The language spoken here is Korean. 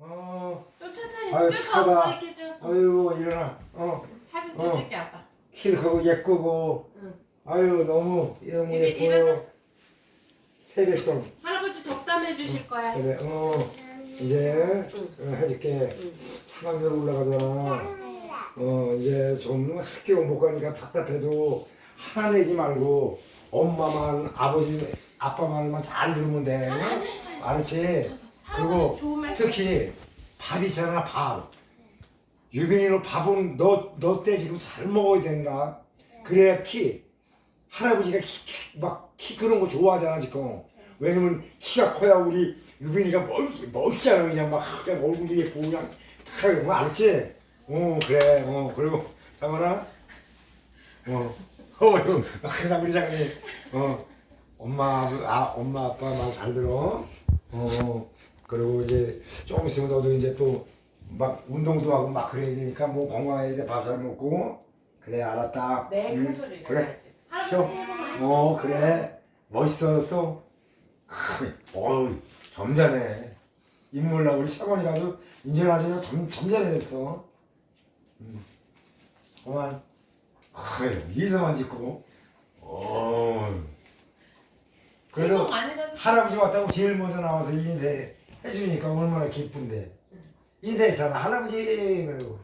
어, 좀 천천히 아유, 쭉 착하다. 가고 이렇게 쭉 아유 일어나. 어, 사진 어. 찍을게 아빠 키도 크고 예쁘고. 응. 아유 너무 너무 이제 예뻐요. 일어나. 세뱃돈. 할아버지 덕담해 주실 거야 그래. 어, 이제 어, 해줄게. 응. 3학년 올라가잖아. 어, 이제 좀 학교 못 가니까 답답해도 화내지 말고 엄마만 아버지 아빠 말만 잘 들으면 돼. 알았지? 그리고 특히 밥 있잖아 밥. 유빈이는 밥은 너 너 때 지금 잘 먹어야 된다. 그래야 키 할아버지가 키, 막키 그런 거 좋아하잖아 지금. 왜냐면 키가 커야 우리 유빈이가 멋, 멋있잖아 그냥 막 그냥 얼굴도 예쁘고 그냥 탁거 알았지? 어 그래 어. 그리고 장원아? 어. 어휴 항상 우리 장님 어. 엄마 아 엄마 아빠 말 잘 들어. 어 그리고 이제 조금 있으면 너도 이제 또 막 운동도 하고 막 그래야 되니까 뭐 건강해야 돼. 밥 잘 먹고. 그래 알았다. 네, 큰 응? 소리를 그래. 해야지. 쉬어. 어 그래. 멋있었어. 어우 점잖해 인물나 우리 인연 아주 점, 점잖해졌어. 음. 그만. 아유 미소만 짓고. 어 새해 복 그래도 많이 받으세요. 할아버지 왔다고 제일 먼저 나와서 인사해 해주니까 얼마나 기쁜데. 인사했잖아 할아버지 그러고